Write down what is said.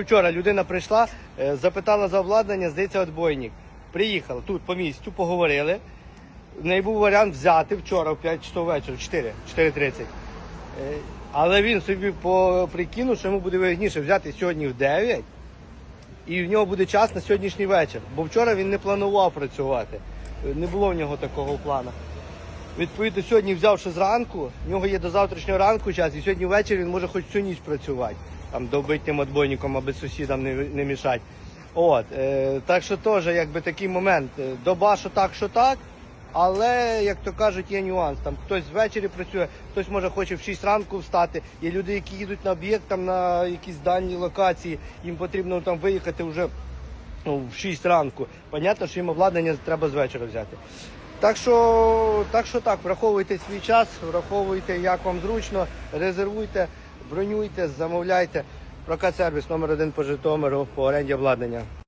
Вчора людина прийшла, е, запитала за обладнання, здається, отбойник. Приїхала тут по місцю, поговорили. В неї був варіант взяти вчора в 5 часов вечора, 4, 4.30. Е, Але він собі прикинув, що йому буде вигідніше взяти сьогодні в 9, і в нього буде час на сьогоднішній вечір. Бо вчора він не планував працювати. Е, Не було в нього такого плану. Відповідно, сьогодні взявши зранку, в нього є до завтрашнього ранку час, і сьогодні ввечері він може хоч всю ніч працювати, там добити тим отбойником, аби сусідам не, не мішати. От, е, так що теж якби такий момент. Е, Доба, що так, що так. Але, як то кажуть, є нюанс. Там хтось ввечері працює, хтось може хоче в 6 ранку встати. Є люди, які їдуть на об'єкт там на якісь дальні локації, їм потрібно там виїхати вже ну, в 6 ранку. Понятно, що їм обладнання треба з вечора взяти. Так що, так що так, враховуйте свій час, враховуйте, як вам зручно, резервуйте, бронюйте, замовляйте. Прокат сервіс номер один по Житомиру по оренді обладнання.